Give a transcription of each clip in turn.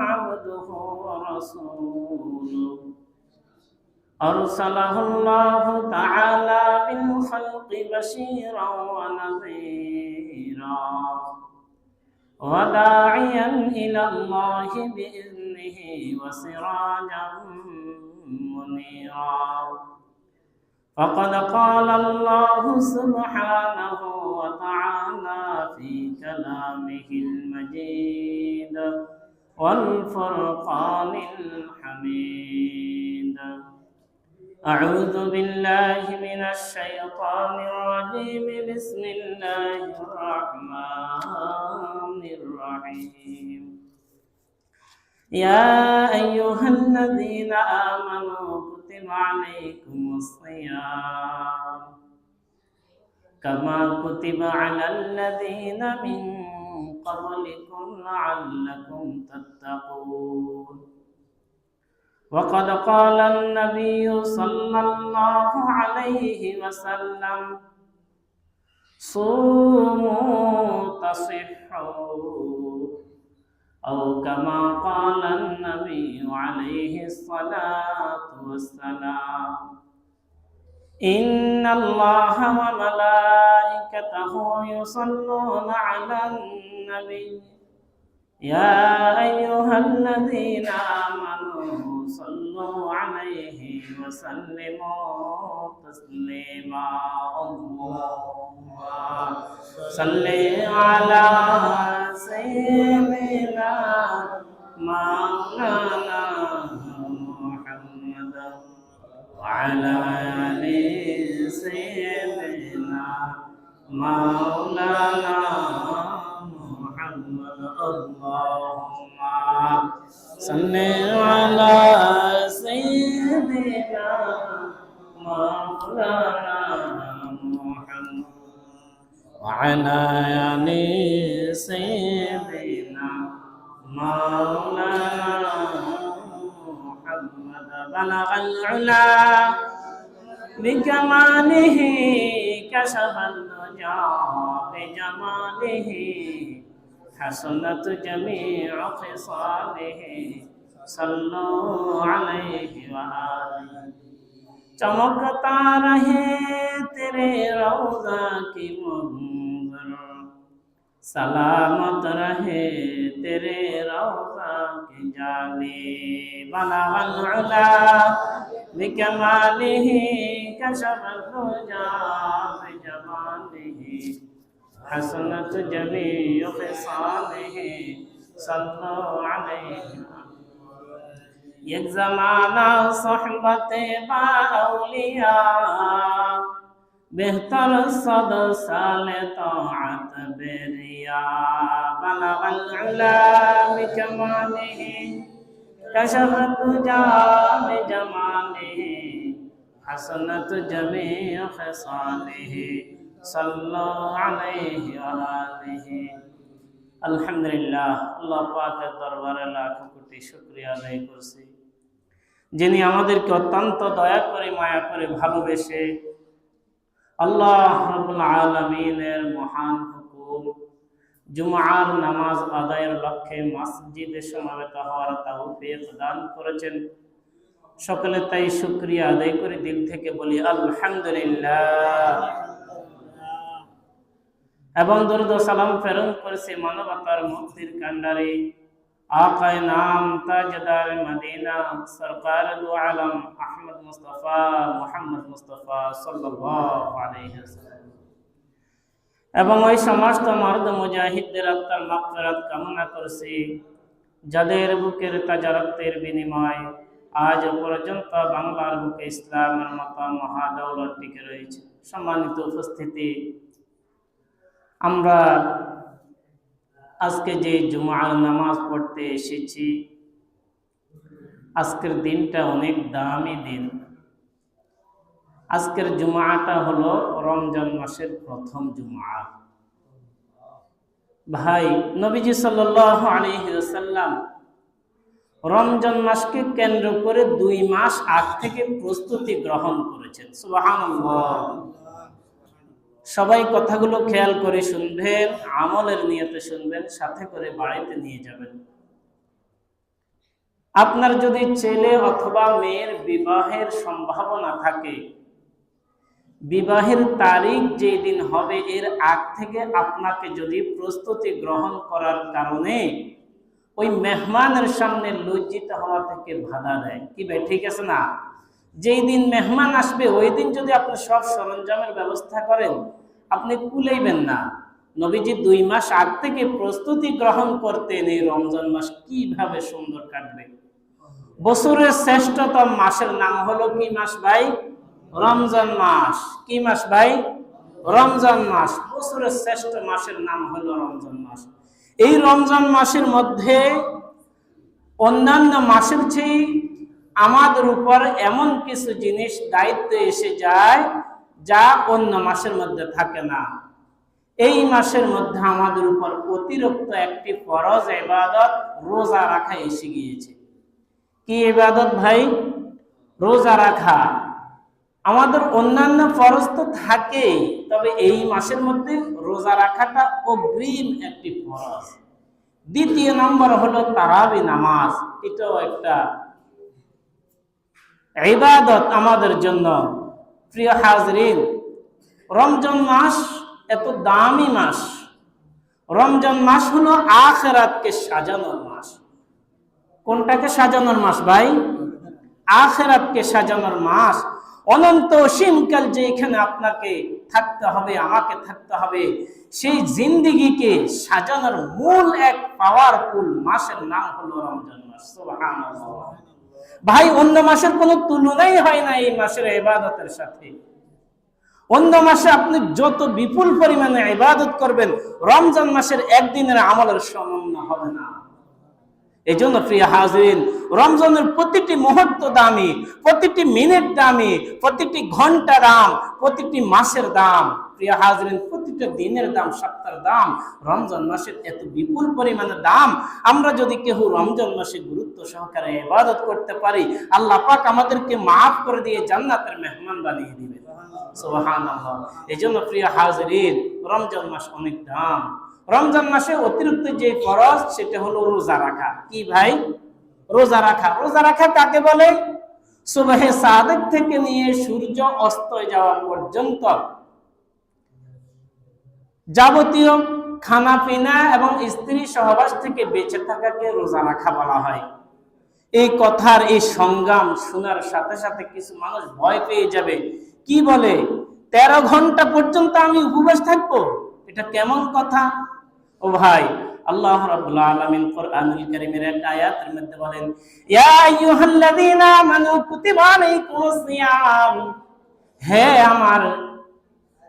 عبده ورسوله. أرسله الله تعالى بالخلق بشيرا ونذيرا. وداعيا إلى الله بإذنه وسراجا منيرا. فقد قال الله سبحانه وتعالى في كلامه المجيد والفرقان الحميد. أعوذ بالله من الشيطان الرجيم. بسم الله الرحمن الرحيم. يا أيها الذين آمنوا كتب عليكم الصيام كما كتب على الذين من قبلكم لعلكم تتقون. وقد قال النبي صلى الله عليه وسلم صوموا تصحوا أو كما قال النبي عليه الصلاة والسلام. إن الله وملائكته يصلون على النبي. يا أيها الذين آمنوا صلوا عليه وسلموا تسليما. اللهم صل على سيدنا مولانا محمد وعلى آل سيدنا مولانا محمد اللهم صل حسنت جميع خصاله صلوا عليه وآله चमकता रहे तेरे रौजा की मंजर सलामत रहे तेरे रौजा की जाली बलगल उला بكماله كشف الرجا بجماله حسنت جميع خصاله صلوا عليه یک زمانہ صحبت با اولیاء بہتر صد سال طاعت بریا بلغ العلا بکماله کشف الدجا بجماله حسنت جميع خصاله আলহামদুলিল্লাহ, আল্লাহ পাকের দরবারে লাখ কোটি শুক্রিয়া আদায় করছি। যিনি আমাদেরকে অত্যন্ত দয়া করে, মায়া করে ভালোবেসে আল্লাহ আলমিনের মহান হুকুম জুমার নামাজ আদায়ের লক্ষ্যে মসজিদে সমাবেত হওয়ার তাহফিক দান করেছেন। সকলে তাই শুক্রিয়া আদায় করে দিল থেকে বলি, আলহামদুলিল্লাহ। এবং দরুদ সালাম প্রেরণ করেছে মানবতার মুক্তির কান্ডারে আকায় নাম তাজদার মদিনা, সরকার দু আলম আহমদ মুস্তাফা, মুহাম্মদ মুস্তাফা সাল্লাল্লাহু আলাইহি এবং ওই সমস্ত মর্দ মুজাহিদদের আত্মার মাগফিরাত কামনা করছি, যাদের বুকের তাজা বিনিময় আজ পর্যন্ত বাংলার বুকে ইসলামের মতো মহাদৌলত টিকে রয়েছে। সম্মানিত উপস্থিতি। আমরা আজকে যে জুমার নামাজ পড়তে এসেছি, আজকের দিনটা অনেক দামি দিন। আজকের জুমাটা হলো রমজান মাসের প্রথম জুমা। ভাই, নবীজি সাল্লাল্লাহু আলাইহি ওয়াসাল্লাম রমজান মাসকে কেন্দ্র করে দুই মাস আগ থেকে প্রস্তুতি গ্রহণ করেছেন। সুবহানাল্লাহ। সবাই কথাগুলো খেয়াল করে শুনবেন, আমলের নিয়তে শুনবেন, সাথে করে বাড়িতে নিয়ে যাবেন। আপনার যদি ছেলে অথবা মেয়ের বিবাহের সম্ভাবনা থাকে, বিবাহের তারিখ যেই দিন হবে এর আগ থেকে আপনাকে যদি প্রস্তুতি গ্রহণ করার কারণে ওই মেহমানের সামনে লজ্জিত হওয়া থেকে বাধা দেয়। কি ভাই, ঠিক আছে না? যেই দিন মেহমান আসবে, ওই দিন যদি আপনি সব সরঞ্জামের ব্যবস্থা করেন, আপনি কুলাইবেন না। নবীজি দুই মাস আগ থেকে প্রস্তুতি গ্রহণ করতেন এই রমজান মাস কীভাবে সুন্দর কাটবে। বছরের শ্রেষ্ঠতম মাসের নাম হলো কি মাস ভাই? রমজান মাস। কি মাস ভাই? রমজান মাস। বছরের শ্রেষ্ঠ মাসের নাম হলো রমজান মাস। এই রমজান মাসের মধ্যে অন্যান্য মাসের চেয়ে আমাদের উপর এমন কিছু জিনিস দায়িত্ব এসে যায় যা অন্য মাসের মধ্যে থাকে না। এই মাসের মধ্যে আমাদের উপর অতিরিক্ত একটি ফরজ এবাদত রোজা রাখা এসে গিয়েছে। কি এবাদত ভাই? রোজা রাখা। আমাদের অন্যান্য ফরজ তো থাকেই, তবে এই মাসের মধ্যে রোজা রাখাটা অগ্রিম একটি ফরজ। দ্বিতীয় নম্বর হলো তারাবি নামাজ। এটাও একটা ইবাদত আমাদের জন্য। প্রিয় হাজরিন, রমজান মাস এত দামি মাস। রমজান মাস হলো আখেরাতকে সাজানোর মাস। কোনটাকে সাজানোর মাস ভাই? আখেরাতকে সাজানোর মাস। অনন্ত অসীমকাল যে এখানে আপনাকে থাকতে হবে, আমাকে থাকতে হবে, সেই জিন্দিগিকে সাজানোর মূল এক পাওয়ারফুল মাসের নাম হলো রমজান মাস। ভাই, অন্য মাসের কোনো তুলনাই হয় না এই মাসের ইবাদতের সাথে। অন্য মাসে আপনি যত বিপুল পরিমাণে ইবাদত করবেন, রমজান মাসের একদিনের আমলের সমন্য হবে না। এই জন্য প্রিয় হাজরিন, রমজানের প্রতিটি মুহূর্ত দামি, প্রতিটি মিনিট দামি, প্রতিটি ঘণ্টা দাম, প্রতিটি মাসের দাম। প্রিয় হাজরিন প্রতিটা দিনের দাম, সপ্তাহের দাম, রমজান মাসের এত বিপুল পরিমাণে দাম, আমরা যদি কেউ রমজান মাসে গুরুত্ব সহকারে ইবাদত করতে পারি, আল্লাহ পাক আমাদেরকে মাফ করে দিয়ে জান্নাতের মেহমান বানিয়ে দিবে। এই জন্য প্রিয় হাজরিন, রমজান মাস অনেক দাম। রমজান মাসে অতিরিক্ত যে খরচ সেটা হলো রোজা রাখা। কি ভাই? রোজা রাখা। রোজা রাখা কাকে বলে? সুবাহে সাদেক থেকে নিয়ে সূর্য অস্ত যাওয়া পর্যন্ত যাবতীয় খানা পিনা এবং স্ত্রী সহবাস থেকে বেঁচে থাকাকে রোজা রাখা বলা হয়। এই কথার এই সংগ্রাম শোনার সাথে সাথে কিছু মানুষ ভয় পেয়ে যাবে। কি বলে? তেরো ঘণ্টা পর্যন্ত আমি উপবাস থাকব? এটা কেমন কথা? ও ভাই, আল্লাহ রাব্বুল আলামিন কোরআনুল কারীমের এক আয়াতের মধ্যে বলেন, ইয়া আইয়ুহাল্লাযীনা আমানু কুতিবা আলাইকুমুস সিয়াম। হে আমার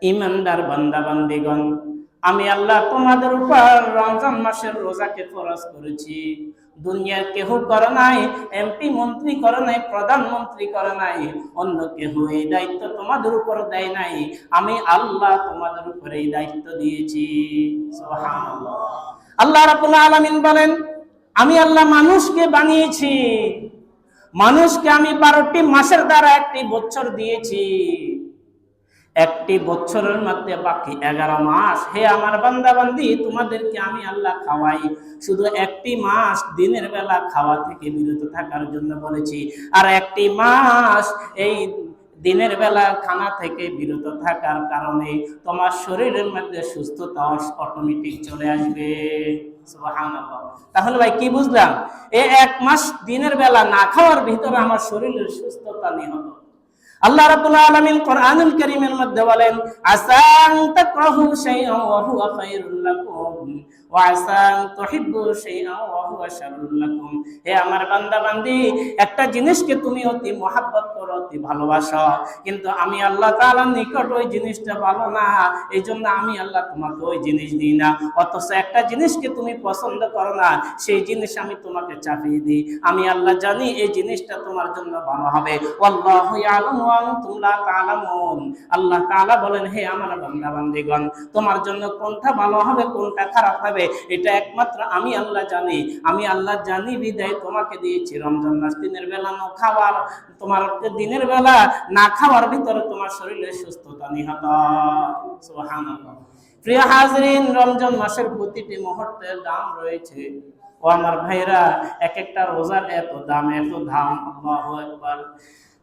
ইমানদার বান্দা বান্দিগণ আমি আল্লাহ তোমাদের উপর রমজান মাসের রোজাকে ফরজ করেছি। দুনিয়ার কেহ করে নাই, এমপি মন্ত্রী করে নাই, প্রধানমন্ত্রী করে নাই, অন্য কেহ এই দায়িত্ব তোমাদের উপর দেয় নাই। আমি আল্লাহ তোমাদের উপর এই দায়িত্ব দিয়েছি। আল্লাহ রাব্বুল আলামিন বলেন, আমি আল্লাহ মানুষকে বানিয়েছি। মানুষকে আমি বারোটি মাসের দ্বারা একটি বছর দিয়েছি। একটি বছরের মধ্যে বাকি এগারো মাস। হে আমার বান্দাবান্দি, তোমাদেরকে আমি আল্লাহ খাওয়াই। শুধু একটি মাস দিনের বেলা খাওয়া থেকে বিরত থাকার জন্য বলেছি। আর একটি মাস এই দিনের বেলা খানা থেকে বিরত থাকার কারণে তোমার শরীরের মধ্যে সুস্থতা অটোমেটিক চলে আসবে। তাহলে ভাই, কি বুঝলাম? এই এক মাস দিনের বেলা না খাওয়ার ভিতরে আমার শরীরের সুস্থতা নিহত। আল্লাহ রাব্বুল আলামিন কোরআনুল কারীমের মধ্যে বলেন, আসান তাকরাহু শাইআন ওয়া হুয়া খায়রুল লাকুম, ওয়া আসান তুহিব্বু শাইআন ওয়া হুয়া শাররুল লাকুম। হে আমার বান্দা বান্দি একটা জিনিসকে তুমি অতি মহাব্বত করো, অতি ভালোবাসো। কিন্তু আমি আল্লাহ তাআলার নিকট ওই জিনিসটা ভালো না এই জন্য আমি আল্লাহ তোমাকে ওই জিনিস দিই না। অথচ একটা জিনিসকে তুমি পছন্দ করো না, সেই জিনিস আমি তোমাকে চাপিয়ে দিই। আমি আল্লাহ জানি এই জিনিসটা তোমার জন্য ভালো হবে। আল্লাহু ইয়ালামু আল্লাহ তাআলা বলেন, হে আমার বান্দা বান্দিগণ তোমার জন্য কোনটা ভালো হবে, কোনটা খারাপ হবে? এটা একমাত্র আমি আল্লাহ জানি। আমি আল্লাহ জানি, বিদায় তোমাকে দিয়েছি। রমজান মাস দিনের বেলা না খাওয়ার, তোমার দিনের বেলা না খাওয়ার ভিতরে তোমার শরীরে সুস্থতা নিহত। সুবহানাল্লাহ। প্রিয় হাজরিন, রমজান মাসের প্রতিটি মুহূর্তের দাম রয়েছে। ও আমার ভাইরা এক একটা রোজার এত দাম এত দাম, আল্লাহু আকবার।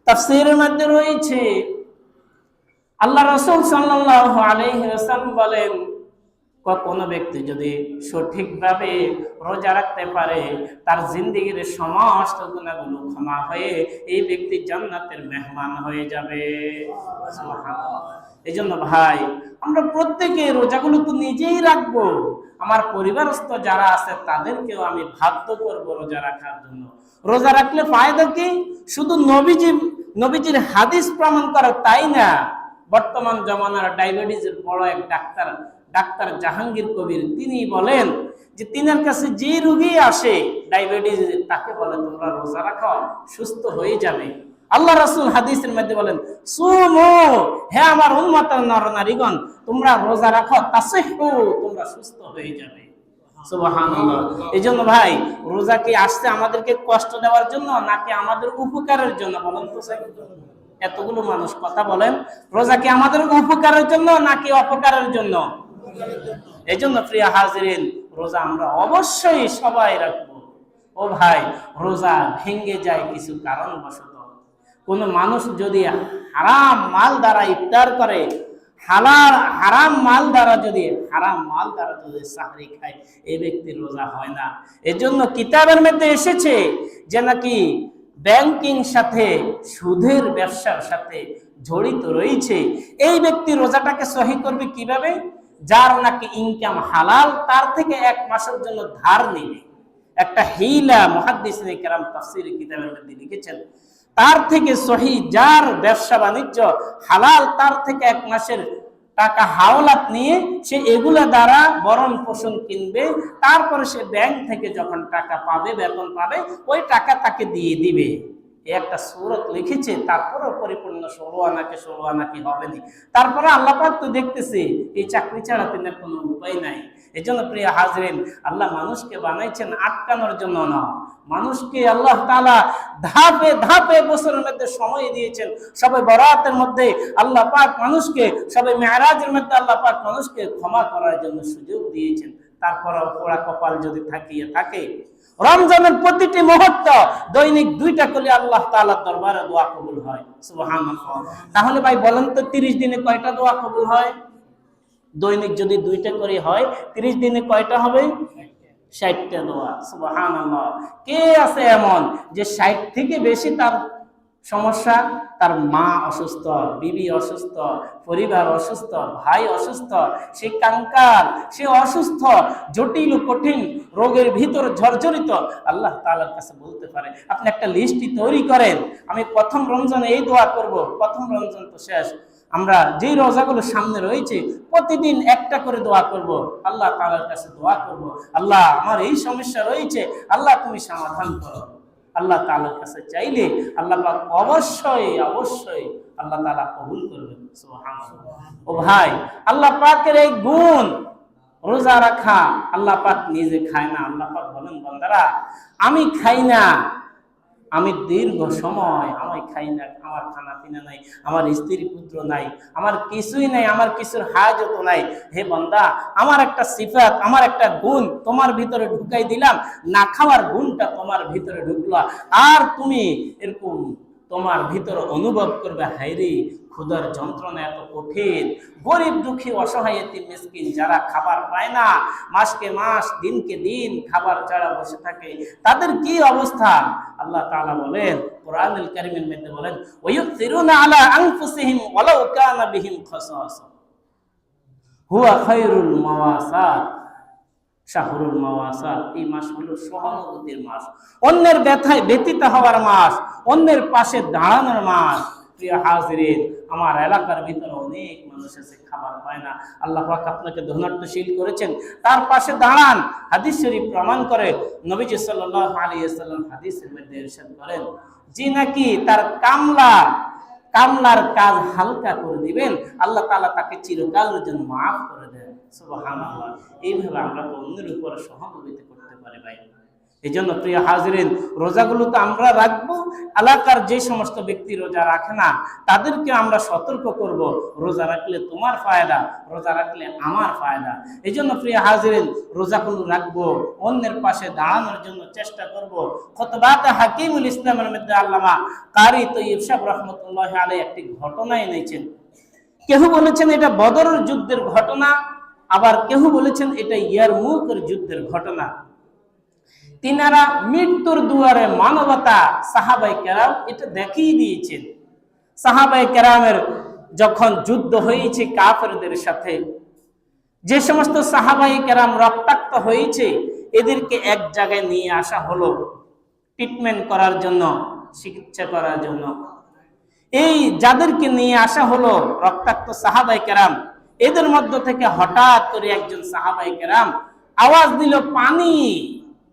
তাফসীরের মধ্যে রয়েছে, আল্লাহ রাসূল সাল্লাল্লাহু আলাইহি ওয়াসাল্লাম বলেন কোনো ব্যক্তি যদি সঠিকভাবে রোজা রাখতে পারে, তার জিন্দিগির সমস্ত গুণাগুলো ক্ষমা হয়ে এই ব্যক্তি জান্নাতের মেহমান হয়ে যাবে। এই জন্য ভাই, আমরা প্রত্যেকে রোজাগুলো তো নিজেই রাখব। আমার পরিবারস্থ যারা আছে, তাদেরকেও আমি বাধ্য করব রোজা রাখার জন্য। রোজা রাখলে ফায়দা কি? শুধু নবীজি, নবীজির হাদিস প্রমাণ করা তাই না? বর্তমান জমানার ডায়াবেটিসের বড় এক ডাক্তার ডাক্তার জাহাঙ্গীর কবির, তিনি বলেন যে তিনার কাছে যে রুগী আসে, ডায়াবেটিস তাকে বলে তোমরা রোজা রাখো, সুস্থ হয়ে যাবে। আল্লাহ রাসূল হাদিসের মধ্যে বলেন, সুমু, হে আমার উম্মতের নরনারীগণ, তোমরা রোজা রাখো, তাসিহু, তোমরা সুস্থ হয়ে যাবে। এই জন্য ভাই, রোজা কি আসছে আমাদেরকে কষ্ট দেওয়ার জন্য নাকি আমাদের উপকারের জন্য বলেন তো এতগুলো মানুষ কথা বলেন। রোজা কি আমাদের উপকারের জন্য নাকি অপকারের জন্য? এই জন্য প্রিয় হাজিরিন, রোজা আমরা অবশ্যই সবাই রাখব। ও ভাই, রোজা ভেঙ্গে যায় কিছু কারণবশত। কোন মানুষ যদি হারাম মাল দ্বারা ইফতার করে হালাল, হারাম মাল দ্বারা যদি, হারাম মাল দ্বারা যদি সাহরি খায়, এই ব্যক্তির রোজা হয় না। এজন্য কিতাবের মধ্যে এসেছে যে নাকি ব্যাংকিং সাথে, সুদের ব্যবসার সাথে জড়িত রয়েছে। এই ব্যক্তি রোজাটাকে সহি করবে কীভাবে? যার নাকি ইনকাম হালাল, তার থেকে এক মাসের জন্য ধার নেবে। একটা হিলা মহাদ্দিস কেরাম তাফসির কিতাবের মধ্যে লিখেছেন তার থেকে সহি যার ব্যবসা বাণিজ্য হালাল, তার থেকে এক মাসের টাকা হাওলাত নিয়ে সে এগুলা দ্বারা বরণ পোষণ কিনবে। তারপরে সে ব্যাংক থেকে যখন টাকা পাবে, বেতন পাবে, ওই টাকা তাকে দিয়ে দিবে। একটা সুরত লিখেছে, তারপরেও পরিপূর্ণ ষোলো আনাকে ষোলো আনাকে হবে নি? তারপরে আল্লাপাক তো দেখতেছে, এই চাকরি ছাড়া তিনি কোনো উপায় নাই। এই জন্য প্রিয় হাজরিন, আল্লাহ মানুষকে বানাইছেন আটকানোর জন্য না। মানুষকে আল্লাহ তালা ধাপে ধাপে বছরের মধ্যে সময় দিয়েছেন। সবে বরাতের মধ্যে আল্লাহ পাক মানুষকে, সবে মেয়ারাজের মধ্যে আল্লাহ পাক মানুষকে ক্ষমা করার জন্য সুযোগ দিয়েছেন। তারপর পোড়া কপাল যদি থাকিয়ে থাকে, রমজানের প্রতিটি মুহূর্ত দৈনিক দুইটা করলে আল্লাহ তাআলার দরবারে দোয়া কবুল হয়। তাহলে ভাই বলেন তো 30 দিনে কয়টা দোয়া কবুল হয়? দৈনিক যদি দুইটা করে হয় 30 দিনে কয়টা হবে? ষাটটা দোয়া, সুবহানাল্লাহ। কে আছে এমন যে ষাট থেকে বেশি তার সমস্যা? তার মা অসুস্থ, বিবি অসুস্থ, পরিবার অসুস্থ, ভাই অসুস্থ, সে কাঙ্কাল সে অসুস্থ, জটিল, কঠিন, রোগের ভিতর জর্জরিত আল্লাহ তাআলার কাছে বলতে পারে, আপনি একটা লিস্টটি তৈরি করেন। আমি প্রথম রমজানে এই দোয়া করব, প্রথম রমজান তো শেষ। আমরা যেই রোজাগুলো সামনে রয়েছে, প্রতিদিন একটা করে দোয়া করব। আল্লাহ তালার কাছে দোয়া করব। আল্লাহ, আমার এই সমস্যা রয়েছে। আল্লাহ, তুমি সমাধান করো। আল্লাহ তাআলার কাছে চাইলে আল্লাহ অবশ্যই অবশ্যই আল্লাহ তাআলা কবুল করবেন। ও ভাই, আল্লাহ পাকের এই গুণ রোজা রাখা আল্লাহ পাক নিজে খায় না। আল্লাহ পাক বলেন, বান্দারা, আমি খাই না। আমি দীর্ঘ সময় আমি খাই না, আমার খানা পিনা নাই, আমার স্ত্রী পুত্র নাই, আমার কিছুই নাই, আমার কিছুর হাজত নাই। হে বন্দা, আমার একটা সিফাত, আমার একটা গুণ তোমার ভিতরে ঢুকাই দিলাম, না খাওয়ার গুণটা তোমার ভিতরে ঢুকলা। আর তুমি এরকম তোমার ভিতর অনুভব করবে হাইরে ক্ষুধার যন্ত্রণা এত কঠিন। গরিব দুঃখী অসহায় মিসকিন যারা খাবার পায় না, মাসকে মাস, দিনকে দিন খাবার ছাড়া বসে থাকে, তাদের কি অবস্থা? আল্লাহ তাআলা বলেন, কোরআনুল কারীমের মধ্যে বলেন ওয়ুসিরুনা আলা আনফুসিহিম ওয়ালাউ হুয়া খায়রুল মাওয়াসাত। শাহরুল মাওয়াসাত, এই মাস হলো সহানুভূতির মাস। অন্যের ব্যথায় ব্যতীত হওয়ার মাস, অন্যের পাশে দাঁড়ানোর মাস। প্রিয় হাজিরিন, আমার এলাকার ভিতরে অনেক মানুষ আছে, খাবার পায় না। আল্লাহ পাক আপনাকে ধনাট্যশীল করেছেন। তার পাশে দাঁড়ান। হাদিস শরীফ প্রমাণ করে নবীজি সাল্লাল্লাহু আলাইহি হাদিসের মধ্যে ইরশাদ করেন যে নাকি তার কামলা, কামলার কাজ হালকা করে দিবেন? আল্লাহ তাআলা তাকে চিরকালের জন্য মাফ করে দেন। এইভাবে আমরা অন্যের উপর সহানুভূতি করতে পারি ভাই। এই জন্য প্রিয় হাজরিন, রোজাগুলো তো আমরা রাখব, এলাকার যে সমস্ত ব্যক্তি রোজা রাখে না, তাদেরকে আমরা সতর্ক করব, রোজা রাখলে তোমার ফায়দা, রোজা রাখলে আমার ফায়দা। এই জন্য প্রিয় হাজরিন, রোজাগুলো রাখব, অন্যের পাশে দাঁড়ানোর জন্য চেষ্টা করব। খতবাতে হাকিমুল ইসলামের মধ্যে আল্লামা কারি তো ইফসাব রহমতুল্লাহ আলাই একটি ঘটনা এনেছেন। কেহ বলেছেন এটা বদরের যুদ্ধের ঘটনা? আবার কেহ বলেছেন, এটা ইয়ারমুকের যুদ্ধের ঘটনা। তিনারা মৃত্যুর দুয়ারে মানবতা, সাহাবাই কেরাম এটা দেখিয়ে দিয়েছেন। সাহাবাই কেরামের যখন যুদ্ধ হয়েছে কাফেরদের সাথে, যে সমস্ত সাহাবাই কেরাম রক্তাক্ত হয়েছে, এদেরকে এক জায়গায় নিয়ে আসা হলো ট্রিটমেন্ট করার জন্য, চিকিৎসা করার জন্য। এই যাদেরকে নিয়ে আসা হলো রক্তাক্ত সাহাবাই কেরাম এদের মধ্য থেকে হঠাৎ করে একজন সাহাবাই কেরাম আওয়াজ দিল, পানি।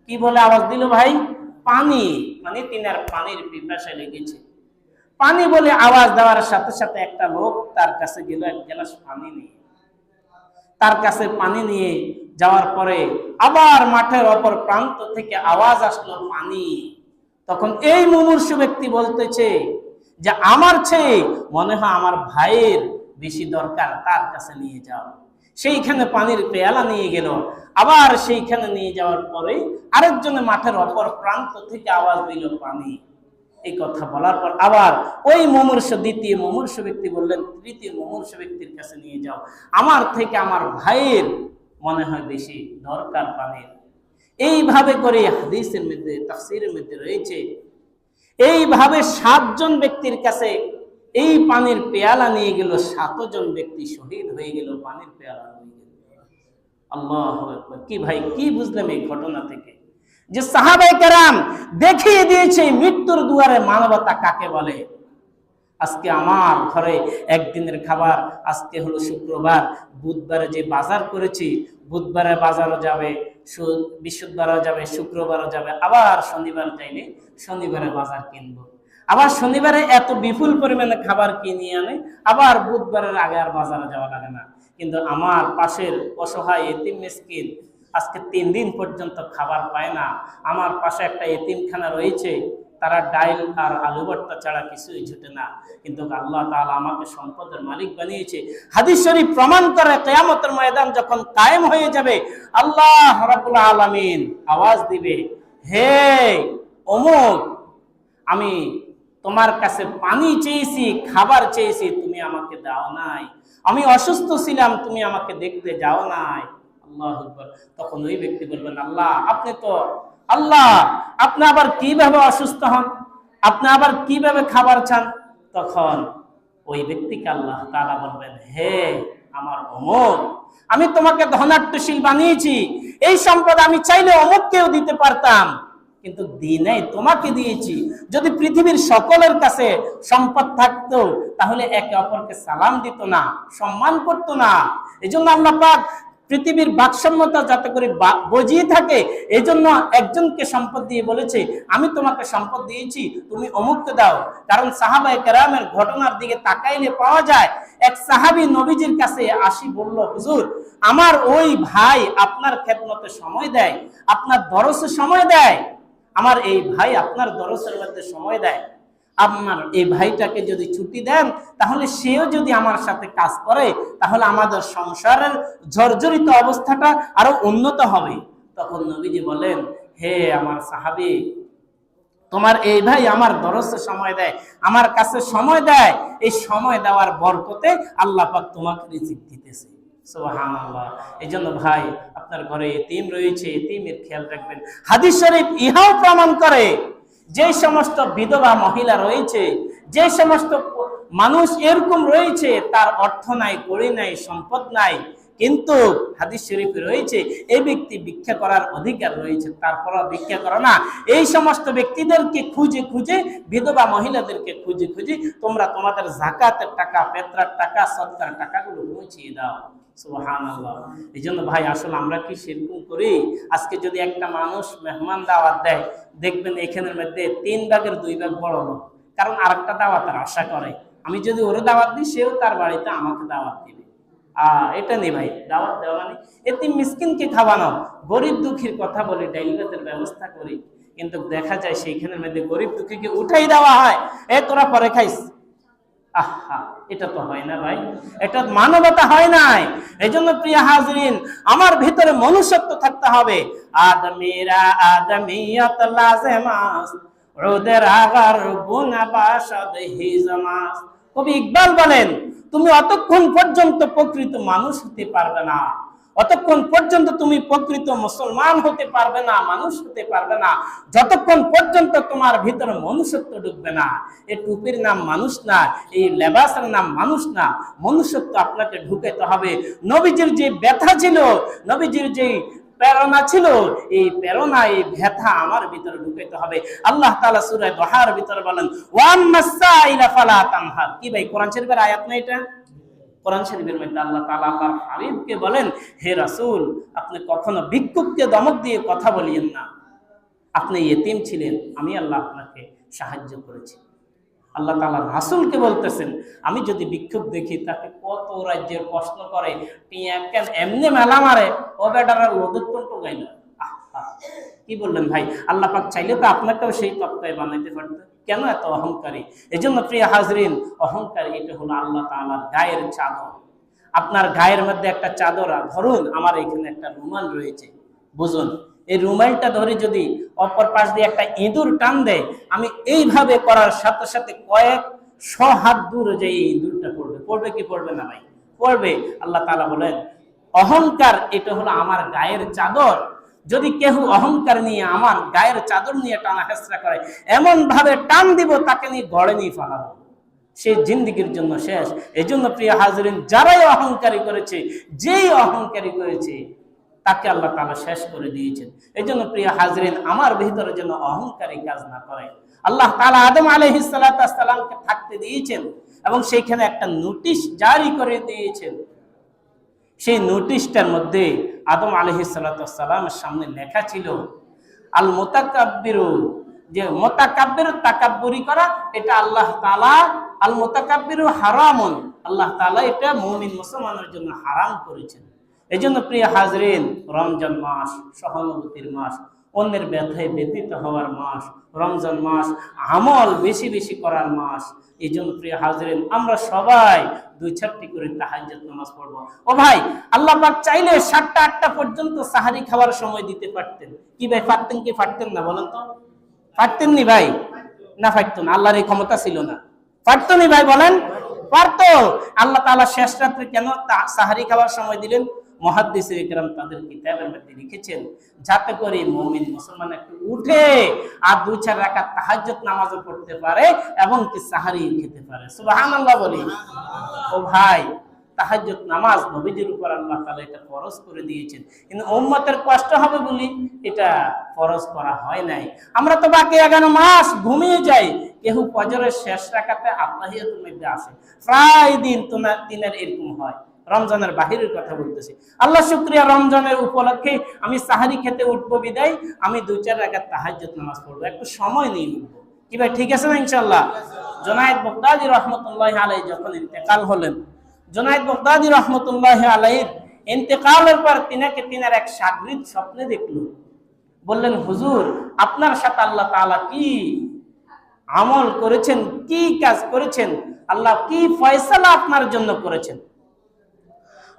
কি বলে আওয়াজ দিল ভাই? পানি। মানে তিনার পানির পিপাসা লেগেছে। পানি বলে আওয়াজ দেওয়ার সাথে সাথে একটা লোক তার কাছে গেল, এক গ্লাস পানি নিয়ে। তার কাছে পানি নিয়ে যাওয়ার পরে আবার মাঠের অপর প্রান্ত থেকে আওয়াজ আসলো, পানি। তখন এই মুমূর্ষু ব্যক্তি বলতেছে যে, আমার চেয়ে মনে হয় আমার ভাইয়ের বেশি দরকার তার কাছে নিয়ে যাও। সেইখানে পানির পেয়ালা নিয়ে গেল। আবার সেইখানে নিয়ে যাওয়ার পরে আরেকজনে মাঠের অপর প্রান্ত থেকে আওয়াজ দিল, পানি। এই কথা বলার পর আবার ওই মমূর্ষ, দ্বিতীয় মমূর্ষ ব্যক্তি বললেন, তৃতীয় মমূর্ষ ব্যক্তির কাছে নিয়ে যাও। আমার থেকে আমার ভাইয়ের মনে হয় বেশি দরকার পানির। এইভাবে করে হাদিসের মধ্যে, তাফসিরের মধ্যে রয়েছে। এইভাবে সাতজন ব্যক্তির কাছে এই পানির পেয়ালা নিয়ে গেল সাতজন ব্যক্তি শহীদ হয়ে গেল, পানির পেয়ালা হয়ে গেল। আল্লাহ কি ভাই, কি বুঝলাম এই ঘটনা থেকে? যে সাহাবাই কেরাম দেখিয়ে দিয়েছে মৃত্যুর দুয়ারে মানবতা কাকে বলে? আজকে আমার ঘরে একদিনের খাবার, আজকে হলো শুক্রবার। বুধবারে যে বাজার করেছি, বুধবারে বাজারও যাবে বৃহস্পতিবারও যাবে, শুক্রবারও যাবে, আবার শনিবার চাইলে শনিবারে বাজার কিনবো। আবার শনিবারে এত বিপুল পরিমাণে খাবার কিনে আনে, আবার বুধবারের আগে আর বাজারে যাওয়া লাগে না। কিন্তু আমার পাশের অসহায় এতিম মিসকিন আজকে তিন দিন পর্যন্ত খাবার পায় না। আমার পাশে একটা এতিমখানা রয়েছে, তারা ডাইল আর আলু ভর্তা ছাড়া কিছুই জুটে না। কিন্তু আল্লাহ তাআলা আমাকে সম্পদের মালিক বানিয়েছে। হাদিস শরীফ প্রমাণ করে কেয়ামতের ময়দান যখন কায়েম হয়ে যাবে, আল্লাহ রাব্বুল আলামিন আওয়াজ দিবে, হে অমুক, আমি তোমার কাছে পানি চেয়েছি, খাবার চেয়েছি, তুমি আমাকে দাও নাই। আমি অসুস্থ ছিলাম, তুমি আমাকে দেখতে যাও নাই। আল্লাহ তখন ওই ব্যক্তি বলবেন, আল্লাহ, আপনি তো, আল্লাহ, আপনি আবার কীভাবে অসুস্থ হন? আপনি আবার কীভাবে খাবার চান? তখন ওই ব্যক্তিকে আল্লাহ তাআলা বলবেন, হে আমার অমুক আমি তোমাকে ধনাট্যশীল বানিয়েছি। এই সম্পদ আমি চাইলে অমুককেও দিতে পারতাম। কিন্তু দিনে তোমাকে দিয়েছি। যদি পৃথিবীর সকলের কাছে সম্পদ থাকতো, তাহলে একে অপরকে সালাম দিত না, সম্মান করতো না। এই জন্য আল্লাহ পাক পৃথিবীর বাকসম্যতা যাতে করে বজিয়ে থাকে এই জন্য একজনকে সম্পদ দিয়ে বলেছে, আমি তোমাকে সম্পদ দিয়েছি, তুমি অমুককে দাও। কারণ সাহাবাই কেরামের ঘটনার দিকে তাকাইলে পাওয়া যায়, এক সাহাবী নবীজির কাছে আসি বলল, হুজুর, আমার ওই ভাই আপনার খেদমতে সময় দেয়, আপনার দরসে সময় দেয়। আমার এই ভাই আপনার দরসের মধ্যে সময় দেয়। আপনার এই ভাইটাকে যদি ছুটি দেন, তাহলে সেও যদি আমার সাথে কাজ করে, তাহলে আমাদের সংসারের জর্জরিত অবস্থাটা আরও উন্নত হবে। তখন নবীজি বলেন, হে আমার সাহাবী, তোমার এই ভাই আমার দরসে সময় দেয়, আমার কাছে সময় দেয়। এই সময় দেওয়ার বরকতে আল্লাহ পাক তোমাকে রিজিক দিতেছে। সুবহানাল্লাহ। এই জন্য ভাই, আপনার ঘরে এতিম রয়েছে, এতিমের খেয়াল রাখবেন। হাদিস শরীফ ইহাও প্রমাণ করে যে সমস্ত বিধবা মহিলা রয়েছে, যে সমস্ত মানুষ এরকম রয়েছে, তার অর্থ নাই কড়ি নাই, সম্পদ নাই। কিন্তু হাদিস শরীফে রয়েছে, এই ব্যক্তি ভিক্ষা করার অধিকার রয়েছে তারপর ভিক্ষা করো না। এই সমস্ত ব্যক্তিদেরকে খুঁজে খুঁজে, বিধবা মহিলাদেরকে খুঁজে খুঁজে তোমরা তোমাদের জাকাতের টাকা পেত্রার টাকা, সৎকার টাকাগুলো পৌঁছিয়ে দাও। এই জন্য ভাই, আসলে আমরা কি সেরকম করি? আজকে যদি একটা মানুষ মেহমান দাওয়াত দেয়, দেখবেন এখানের মধ্যে তিন ভাগের দুই ভাগ বড় লোক, কারণ আরেকটা দাওয়াতের আশা করে। আমি যদি ওরে দাওয়াত দিই, সেও তার বাড়িতে আমাকে দাওয়াত দিবে। এটা নেই ভাই, দাওয়াত দেওয়া মানে এতে মিসকিনকে খাওয়ানো গরিব দুঃখীর কথা বলি ডাইল ভাতের ব্যবস্থা করি। কিন্তু দেখা যায় সেইখানের মধ্যে গরিব দুঃখীকে উঠাই দেওয়া হয়। এ, তোরা পরে খাইস। মানবতা হয় নাই। এই জন্য প্রিয় হাজরিন, আমার ভিতরে মনুষ্যত্ব থাকতে হবে। আদমিরা আদমিয়ত লাজেমাস ওদের আগার বুনা বাসাদ হিজমাস। কবি ইকবাল বলেন, তুমি অতক্ষণ পর্যন্ত প্রকৃত মানুষ হতে পারবে না। অতক্ষণ পর্যন্ত তুমি প্রকৃত মুসলমান হতে পারবে না, মানুষ হতে পারবে না। যতক্ষণ পর্যন্ত তোমার ভিতরে মনুষ্যত্ব ঢুকবে না এই টুপির নাম মানুষ না, এই লেবাসের নাম মানুষ না, মনুষ্যত্ব আপনাকে ঢুকাইতে হবে। নবীজির যে ব্যথা ছিল, নবীজির যে প্রেরণা ছিল, এই প্রেরণা এই ব্যথা আমার ভিতরে ঢুকাইতে হবে। আল্লাহ তাআলা সূরা দোহার ভিতরে বলেন, ওয়ান মাসাইলা ফালা তানহার। কি ভাই, কোরআন শরীফের আয়াত না এটা? কোরআন শরীফের মধ্যে আল্লাহ তাআলা আল্লাহর হাবিবকে বলেন, হে রাসূল, আপনি কখনো ভিক্ষুককে দমক দিয়ে কথা বলিয়েন না। আপনি ইয়েতিম ছিলেন, আমি আল্লাহ আপনাকে সাহায্য করেছি। আল্লাহ তাআলা রাসূলকে বলতেছেন, আমি যদি বিক্ষোভ দেখি, তাকে কত রাজ্যের প্রশ্ন করে এমনি মেলা মারে? ও বেটারা লোদের তো টোকাইল কি বললেন ভাই? আল্লাহ পাক চাইলে তো আপনাকেও সেই তত্ত্বায় বানাইতে পারতেন। কেন এত অহংকারী? এই জন্য প্রিয় হাজরিন, অহংকারী এটা হলো আল্লাহ তাআলার গায়ের চাদর। আপনার গায়ের মধ্যে একটা চাদর, ধরুন, আমার এখানে একটা রুমাল রয়েছে। বুঝুন এই রুমালটা ধরে যদি অপর পাশ দিয়ে একটা ইঁদুর টান দেয়, আমি এইভাবে করার সাথে সাথে কয়েক শ দূরে যে এই ইঁদুরটা পড়বে। পড়বে কি পড়বে না ভাই? পড়বে। আল্লাহ তাআলা বলেন, অহংকার এটা হলো আমার গায়ের চাদর। যদি কেহ অহংকার নিয়ে আমার গায়ের চাদর নিয়ে টানা হেসরা করে এমন ভাবে টান দিব তাকে নিয়ে গড়ে নিয়ে ফালাবো। সে জিন্দিগির জন্য শেষ। এই জন্য প্রিয় হাজরিন, যারাই অহংকারী করেছে, যেই অহংকারী করেছে তাকে আল্লাহ তাআলা শেষ করে দিয়েছেন। এই জন্য প্রিয় হাজরিন, আমার ভিতরে যেন অহংকারী কাজ না করে। আল্লাহ তাআলা আদম আলাইহিস থাকতে দিয়েছেন এবং সেইখানে একটা নোটিশ জারি করে দিয়েছেন। সেই নোটিশটার মধ্যে আদম আলহিসাল্লামের সামনে লেখা ছিল, আল মোতাকাব্বিরু, যে মোতাকাব্বির তাকাব্বুরি করা, এটা আল্লাহ তালা আল মোতাকাব্বিরু হারামুন, আল্লাহ তাআলা এটা মুমিন মুসলমানের জন্য হারাম করেছেন। এই জন্য প্রিয় হাজরিন, রমজান মাস, সহানুভূতির মাস, অন্যের ব্যথায় ব্যতীত হওয়ার মাস, রমজান মাস, আমল বেশি বেশি করার মাস এই জন্য প্রিয় হাজরিন, আমরা সবাই দুই চারটি করে তাহাজ্জুদ নামাজ পড়ব। ও ভাই, আল্লাহ পাক চাইলে সাতটা, আটটা পর্যন্ত সাহারি খাওয়ার সময় দিতে পারতেন। কি ভাই, পারতেন কি পারতেন না বলেন তো? পারতেন নি ভাই? না পারতেন, আল্লাহর এই ক্ষমতা ছিল না। পারতো নি ভাই বলেন? পারতো। আল্লাহ তাআলা শেষ রাত্রে কেন সাহারি খাওয়ার সময় দিলেন? মহাদ্দিস ইকরাম তাদের কিতাবের মধ্যে লিখেছেন, যাতে করে মুমিন মুসলমান একটু উঠে আর দুই, চার রাকাত তাহাজ্জুদ নামাজও পড়তে পারে এবং কি সাহারি খেতে পারে। সুবহানাল্লাহ বলি। ও ভাই নামাজ নবীজির উপর আল্লাহ তাআলা এটা ফরজ করে দিয়েছেন। কিন্তু উম্মতের কষ্ট হবে বলি এটা ফরজ করা হয় নাই। আমরা তো বাকি এগারো মাস ঘুমিয়ে যাই, কেহ ফজরের শেষ রাখাতে আত্মাহিয়াতুল মধ্যে আসে। প্রায় দিন তোমার দিনের এরকম হয়। রমজানের বাহিরের কথা বলতেছি। আল্লাহ শুক্রিয়া, রমজানের উপলক্ষে আমি সাহারি খেতে উঠবো বিদায়, আমি দুই, চার রাকাত তাহাজ্জুদ নামাজ পড়ব। একটু সময় নিয়ে উঠবো। কি ভাই, ঠিক আছে না ইনশাল্লাহ জোনায়েদ বগদাদি রহমতুল্লাহ আলাই যখন ইন্তেকাল হলেন, জোনায়েদ বগদাদি রহমতুল্লাহ আলাইর ইন্তেকালের পর তিনাকে তিনার এক সাগরিদ স্বপ্নে দেখল। বললেন, হুজুর, আপনার সাথে আল্লাহ তাআলা কি আমল করেছেন? কি কাজ করেছেন? আল্লাহ কি ফয়সালা আপনার জন্য করেছেন?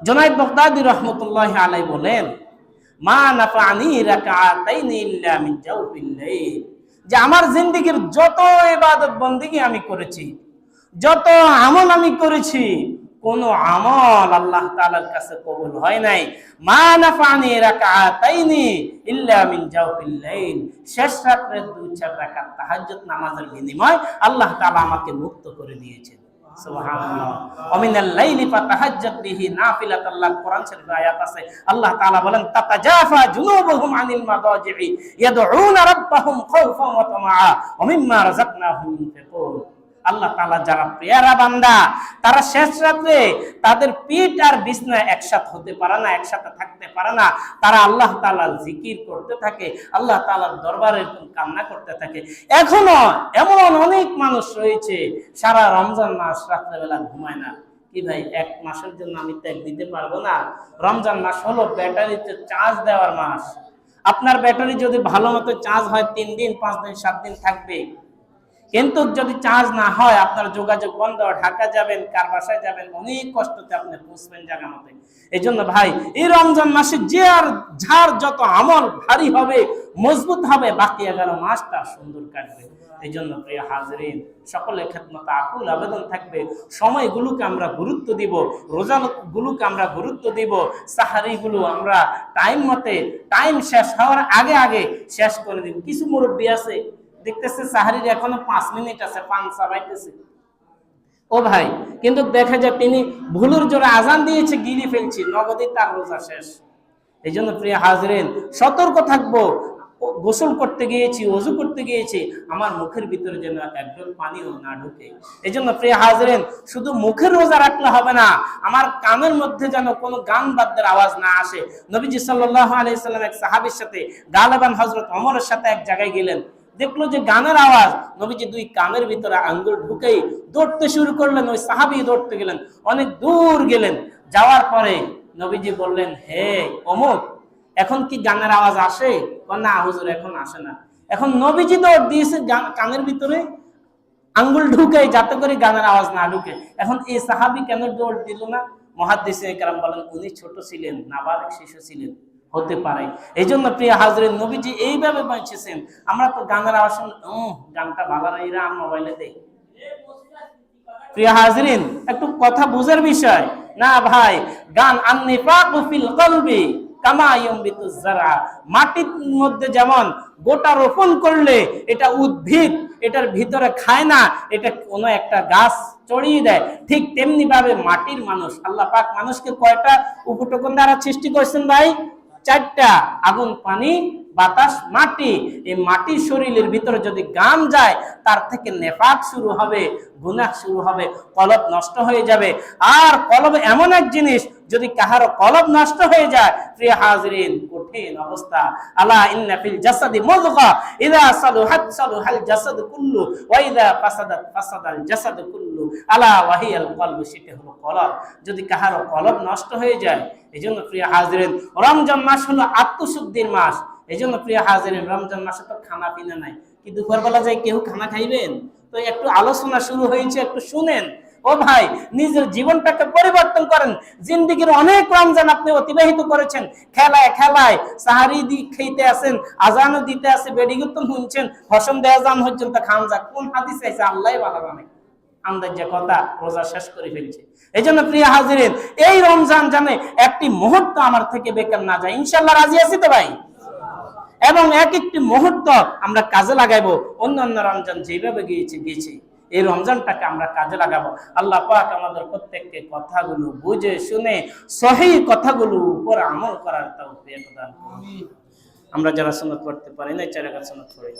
জোনায়েদ বগদাদি রহমতুল্লাহ আলাই বলেন, মা নাফানি রাকাতাইনি ইল্লা মিন জাওফিল লাইল। যে আমার জিন্দিগির যত ইবাদত বন্দিগি আমি করেছি, যত আমল আমি করেছি, কোন আমল আল্লাহ তাআলার কাছে কবুল হয় নাই। মা নাফানি রাকাতাইনি ইল্লা মিন জাওফিল লাইল। শেষ রাত্রে দুই চার রাকাত তাহাজ্জুদ নামাজের বিনিময় আল্লাহ তাআলা আমাকে মুক্ত করে দিয়েছেন। আল্লাহ তাআলা বলেন, তাতাজাফা জুনুবুহুম আনিল মাদাজি'i ইয়াদউনা রাব্বাহুম খাওফান ওয়া তামাআ, ওয়া মিম্মা রাযাকনাহুম ইউনফিকুন আল্লাহ তালা যারা পেয়ারা বান্দা, তারা শেষ রাত্রে তাদের পিঠ আর বিছনা একসাথে হতে পারে না, একসাথে থাকতে পারে না। তারা আল্লাহ তালা জিকির করতে থাকে, আল্লাহ তাআলার দরবারে এরকম কান্না করতে থাকে। এখনও এমন অনেক মানুষ রয়েছে, সারা রমজান মাস রাত্রেবেলা ঘুমায় না। কি ভাই, এক মাসের জন্য আমি ত্যাগ দিতে পারব না? রমজান মাস হলো ব্যাটারিতে চার্জ দেওয়ার মাস। আপনার ব্যাটারি যদি ভালো মতো চার্জ হয়, তিন দিন, পাঁচ দিন, সাত দিন থাকবে। কিন্তু যদি চার্জ না হয়, আপনার যোগাযোগ বন্ধ, ঢাকা যাবেন, কার বাসায় যাবেন, অনেক কষ্টতে আপনি পৌঁছবেন জায়গা মতে এই জন্য ভাই, এই রমজান মাসে যে আর যার যত আমল ভারী হবে, মজবুত হবে, বাকি এগারো মাস তার সুন্দর কাটবে। এই জন্য প্রিয় হাজরিন, সকলের খেদমত, আকুল আবেদন থাকবে। সময়গুলোকে আমরা গুরুত্ব দিব, রোজাগুলোকে আমরা গুরুত্ব দিব। সাহারিগুলো আমরা টাইম মতে টাইম শেষ হওয়ার আগে আগে শেষ করে দিব। কিছু মুরব্বী আছে দেখতেছে সাহারির এখনও পাঁচ মিনিট আছে, পান চাবাইতেছে। ও ভাই, কিন্তু দেখা যায় তিনি ভুলুর জোরে আজান দিয়েছে গিরি ফেলছি, নগদে তার রোজা শেষ। এই জন্য প্রিয় হাজরেন, সতর্ক থাকব গোসল করতে গিয়েছি, অজু করতে গিয়েছি, আমার মুখের ভিতরে যেন একজন পানিও না ঢুকে। এই জন্য প্রিয় হাজরেন, শুধু মুখের রোজা রাখলে হবে না, আমার কানের মধ্যে যেন কোনো গান বাদ্যের আওয়াজ না আসে। নবীজি সাল্লাহ আলাইসাল্লাম এক সাহাবির সাথে, গালেবান হজরত অমরের সাথে এক জায়গায় গেলেন। দেখল যে গানের আওয়াজ, নবীজি দুই কানের ভিতরে আঙ্গুল ঢুকেই দৌড়তে শুরু করলেন, ওই সাহাবি দৌড়তে গেলেন, অনেক দূর গেলেন। যাওয়ার পরে নবীজি বললেন, হে অমুক এখন কি গানের আওয়াজ আসে? না, হুজুর, এখন আসে না। এখন নবীজি দৌড় দিয়েছে কানের ভিতরে আঙ্গুল ঢুকে যাতে করে গানের আওয়াজ না ঢুকে। এখন এই সাহাবি কেন দৌড় দিল না? মহাদিসে কারাম বলেন, উনি ছোট ছিলেন, নাবালক শিশু ছিলেন। হতে পারে। এই জন্য প্রিয় হাজরের নবীজি এইভাবে বাঁচেছেন আমরা তো গানের উম, গানটা ভালো মোবাইলে দেয় প্রিয় হাজরিন একটু কথা বুঝার বিষয়। না ভাই গান ফিল কলবি মাটির মধ্যে যেমন গোটা রোপণ করলে এটা উদ্ভিদ এটার ভিতরে খায় না এটা কোনো একটা গাছ চড়িয়ে দেয়। ঠিক তেমনি ভাবে মাটির মানুষ আল্লাহ পাক মানুষকে কয়টা উপটকন দ্বারা সৃষ্টি করেছেন ভাই? চারটা আগুন, পানি, বাতাস, মাটি। এই মাটি শরীরের ভিতরে যদি গাম যায়, তার থেকে নেফাক শুরু হবে, গুনাহ শুরু হবে, কলব নষ্ট হয়ে যাবে। আর কলব এমন এক জিনিস, যদি কাহার কলব নষ্ট হয়ে যায়, প্রিয় হাজরিন কঠিন অবস্থা। আলা ইন্না ফিল জাসাদি মুযগা ইযা জাসাদ কুল্লু, ওয়া ইযা ফাসাদাত ফাসাদাল জাসাদ কুল্লু। আলা সেটা হলো কলব। যদি কাহারো কলব নষ্ট হয়ে যায় এই জন্য প্রিয় হাজরিন, রমজান মাস হলো আত্মশুদ্ধির মাস। এই জন্য প্রিয় হাজরিন, রমজান মাসে তো খানা পিনা নাই। কি দুপুরবেলা যাই কেউ খানা খাইবেন? তো একটু আলোচনা শুরু হয়েছে, একটু শুনেন। ও ভাই, নিজের জীবনটাকে পরিবর্তন করেন। জিন্দিগির অনেক রমজান আপনি অতিবাহিত করেছেন। খেলায় খেলায় সাহারি দি খেতে আসেন, আজানও দিতে আসে বেডিগুত্তম শুনছেন হসম দেয়া যান হচ্ছেন তা খান যাক। কোন হাদিস আছে? আল্লাহ ভালো জানে আন্দাজ যে কথা, রোজা শেষ করে ফেলছে। এই জন্য প্রিয় হাজিরেন, এই রমজান জানে একটি মুহূর্ত আমার থেকে বেকার না যায়। ইনশাল্লাহ রাজি আছি তো ভাই? এবং এক একটি মুহূর্ত আমরা কাজে লাগাইবো। অন্য অন্য রমজান যেভাবে গিয়েছে গিয়েছে। এই রমজানটাকে আমরা কাজে লাগাবো। আল্লাহ পাক আমাদের প্রত্যেককে কথাগুলো বুঝে শুনে সহি কথাগুলো উপর আমল করার তাও। আমরা যারা সনদ করতে পারি না চারা সনদ পড়ে